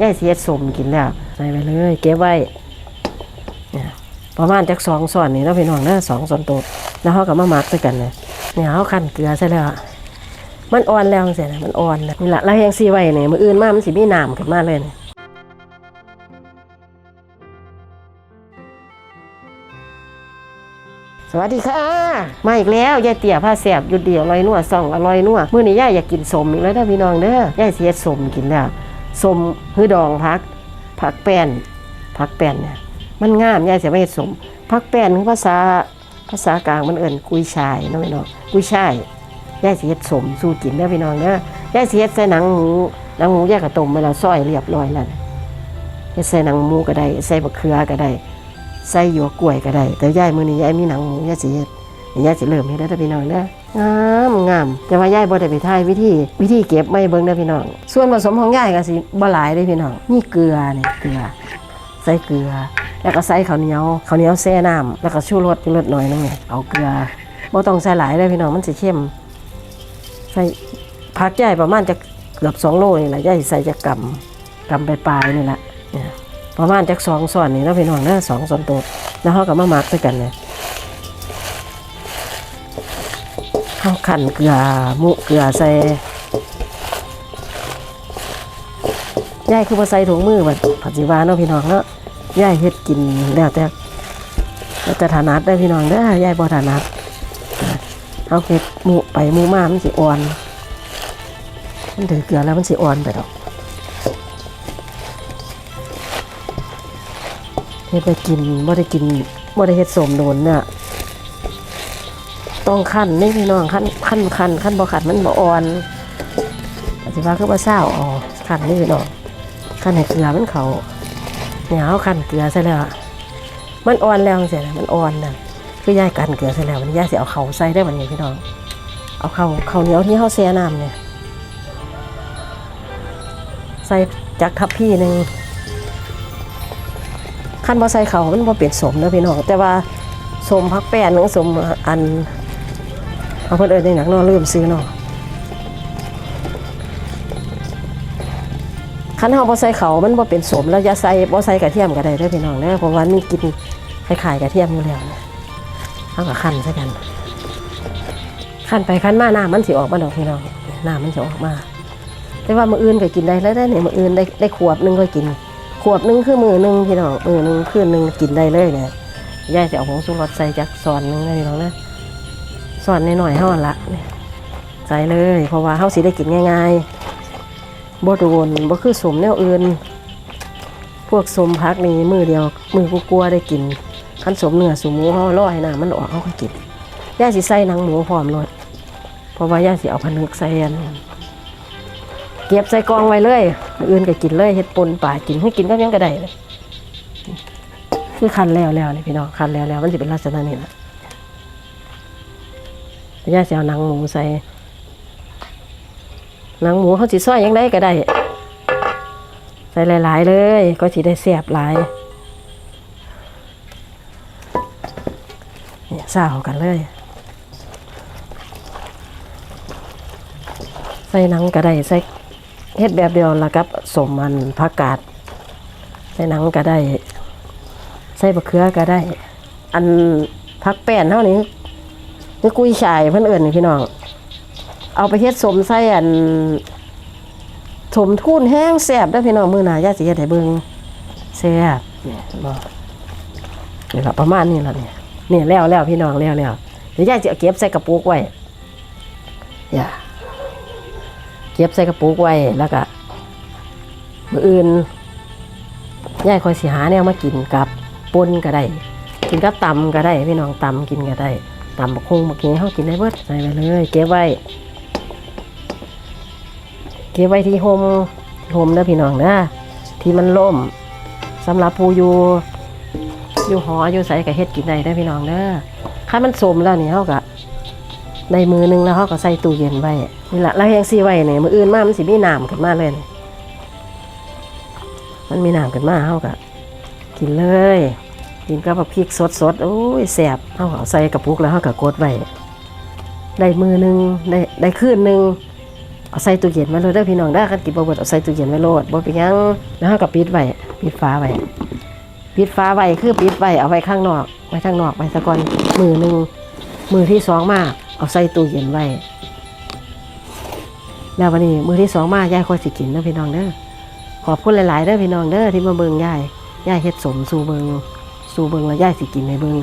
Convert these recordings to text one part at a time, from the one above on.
ยายสิเฮ็ดสมกินแล้วใส่ไปเลยเก็บไว้เนี่ยประมาณจักสองส่วนนี่เนาะพี่น้องเด้อสองส่วนโตแล้วเฮาก็มามักด้วยกันเนี่ยเนี่ยเฮาคั่นเกลือใส่แล้วมันอ่อนแล้วจังซี่นะมันอ่อนนะนี่ล่ะแล้วยังสิไว้เนี่ยมืออื่นมากมันสิมีน้ำขึ้นมาเลยนี่สวัสดีค่ะมาอีกแล้วยายเตี่ยผ้าแสบหยุดเดียวอร่อยนัวส่องอร่อยนัวมื้อนี้ยายอยากกินสมอีกแล้วเด้อพี่น้องเด้อยายเฮ็ดสมกินแล้ว สมฮือดองพักผักแป้นผักแป้นเนี่ยมันงามยายเสิมาเฮ็ดสมผักแป้นภาษาภาษากลางมันเอิ้นกุยช่ายเนาะพี่น้องกุยช่ายยายสิเฮ็ดสมสู้กินเด้อพี่น้องเด้อยายสิเฮ็ดใส่หนังหมูหนังหมูยายก็ต้มไว้แล้วซอยเรียบร้อยแล้วเฮ็ดใส่หนังหมูก็ได้ใส่บักเขือก็ได้ใส่หยวกกล้วยก็ได้แต่ยายมื้อนี้ยายมีหนังหมูยายสิเฮ็ด ยายสิเริ่มเฮ็ดแล้วเด้พี่น้องเด้องามงามแต่ว่ายายบ่ได้ไปถ่ายวิธีวิธีเก็บไม่เบิ่งเด้อพี่น้อง ส่วนผสมของยายก็สิบ่หลายเด้พี่น้องมีเกลือนี่เกลือใส่เกลือ แล้วก็ใส่ข้าวเหนียวข้าวเหนียวแช่น้ำแล้วก็ชูรสชูรสหน่อยนึงเอาเกลือบ่ต้องใส่หลายเด้พี่น้องมันสิเข้มใส่ผักยายประมาณจะเกือบ2โลนี่แหละยายใส่จะกำกำปลายๆนี่แหละประมาณจากสองส่วนนี่เนาะพี่น้องนาะสองส่วนตัวแล้วเขาก็มาหมักด้วยกันเนี่ย ข้าขันเกลือหมุเกลือใส่ยายคือมาใส่ถุงมือแบบปัจจุบันเนาะพี่น้องเนาะยายเฮ็ดกินแล้วแต่แล้วแต่ถนัดได้พี่น้องเด้อยายบ่ถนัดเอาเฮ็ดหมุไปหมุมามันสิอ่อน มันถือเกลือแล้วมันสิอ่อนไปดอกเฮ็ดไปกินบ่ได้กินบ่ได้เฮ็ดสมโดนเนี่ย ต้องคั่นนี่พี่น้องคั่นคั่นคั่นคั่นบ่ขัดมันบ่อ่อนอาจสิว่าคือบ่เศร้าอ๋อคั่นนี่พี่น้องคั่นให้เกลือมันเขาเนี่ยเอาคั่นเกลือใส่แล้วอะมันอ่อนแล้วจังซี่นะมันอ่อนน่ะคือยายกันเกลือใส่แล้วมันยายสิเอาเขาใส่ได้บัดนี้พี่น้อง เอาเข้าข้าเหนียวที่เฮาแช่น้ำเนี่ยใส่จักทัพพี่หนึ่งขั้นบ่ใส่เขามันบ่เปลี่ยนสมเด้อพี่น้องแต่ว่าสมพักแป้นหรือสมอัน เอาเพิ่นเอิ้นในหนังเนาะลืมซื้อนาะคันเฮาบ่ใส่เขามันบ่เป็นสมแล้วอย่าใส่บ่ใส่กระเทียมก็ได้เด้อพี่น้องเด้อเพราะว่ามันกินคล้ายๆกระเทียมอยู่แล้วนะเฮาก็คั่นใส่กันคั่นไปคั่นมาน้ำมันสิออกมาดอกพี่น้องน้ำมันสิออกมา แต่ว่ามื้ออื่นก็กินได้แล้วได้เนี่ยมื้ออื่นได้ได้ขวบหนึงก็กิน ขวบหนึงคือมือหนึงพี่น้องมือหนึงคืนหนึงกินได้เลยเนี่ยยายจะเอาผงชูรสใส่จักซอนหนึงนะพี่น้องนะ ซอนหน่อยๆเท่านั้นละใส่เลย เพราะว่าเฮาสิได้กินง่ายๆบ่โดนบ่คือสมแนวอื่น พวกสมพักนี่มือเดียว มือกูกลัวได้กินคันสมเนื้อสมหมูเฮาล่อให้น้ำมันออกเฮาก็กินย่าสิใส่หนังหมูพร้อมเลยเพราะว่าย่าสิเอาผนึกใส่อันเก็บใส่กองไว้เลยอื่นก็กินเลยเฮ็ดปนป่ากินให้กินก็ยังก็ได้เลยคือคันแล้วแล้วนี่พี่น้องคันแล้วแล้วมันจะเป็นลักษณะนี้แหละ ย่าจะเอาหนังหมูใส่หนังหมูเขาสิซอยยังได้ก็ได้ ใส่หลาย ๆ เลย ก็สิได้แซ่บหลายเนี่ยซาเข้ากันเลย ใส่หนังก็ได้ใส่เฮ็ดแบบเดียวละกับสมมันผักกาดใส่หนังก็ได้ ใส่บะเขือก็ได้ อันผักแป้นเท่านี้ นี่กุ้ยช่ายเพิ่อนเอิ่นนี่พี่น้อง เอาไปเฮ็ดสมใส่อันสมทุ่นแห้งแซ่บเด้พี่น้องมือหนาย่าสิเฮ็ดให้เบิ่งแซ่บเนี่ยบ่นี่ละประมาณนี้ละเนี่ยเนี่ยแล้วแล้วพี่น้องแล้วแล้วเดี๋ยวย่าสิเอาเก็บใส่กระปุกไว้อย่าเก็บใส่กระปุกไว้แล้วก็มืออื่นยายคอยสิหาแนวมากินกับปนก็ได้ กินกับตำก็ได้ พี่น้องตำกินก็ได้ ตำบักคงบักเงี้ยเขากินได้เบิดใส่ไปเลยเก็บไว้ เก็บไว้ที่โฮมที่โฮมนะพี่น้องนะที่มันล่มสำหรับผู้อยู่อยู่หออยู่ใส่กับเฮ็ดกินได้ได้พี่น้องเด้อถ้ามันสมแล้วนี่เขาก็ในมือหนึงแล้วเขาก็ใส่ตู้เย็นไว้นี่แหละแล้วยังซีไว้เนี่ยมืออื่นมามันสิมีน้ำขึ้นมาเลยมันมีน้ำขึ้นมาเขาก็กินเลย กินกับพริกสดสดๆโอ้ยแสบเขาเอาใส่กระปุกแล้วเขาก็กดไว้ได้มือหนึ่งได้ได้คืนหนึ่งเอาใส่ตู้เย็นไว้โลดเด้อพี่น้องเด้อคันกินบ่เบิดเอาใส่ตู้เย็นไว้โลดบ่เป็นยังแล้วเราก็ปิดไว้ปิดฝาไว้ปิดฝาไว้คือปิดไว้เอาไว้ข้างนอกไว้ข้างนอกไว้ซะก่อนมือหนึ่งมือที่สองมาเอาใส่ตู้เย็นไว้แล้ววันนี้มือที่สองมายายค่อยสิกินเด้อพี่น้องเด้อขอบคุณหลายๆเด้อพี่น้องเด้อที่มาเบิงยายยายเฮ็ดสมสู่เบิง สู่เบิงแล้วยายสิกินในเบิง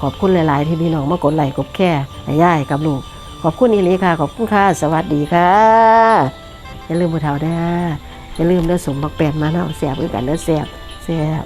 ขอบคุณหลาย ๆ ที่พี่น้องมากดไลค์กดแค่ให้ยายกับลูก ขอบคุณอีหลีค่ะ ขอบคุณค่ะ สวัสดีค่ะ อย่าลืมบูเทาเด้ออย่าลืมเด้อสมบักแปดมาเนาะแสบด้วยกันเด้อแสบแสบ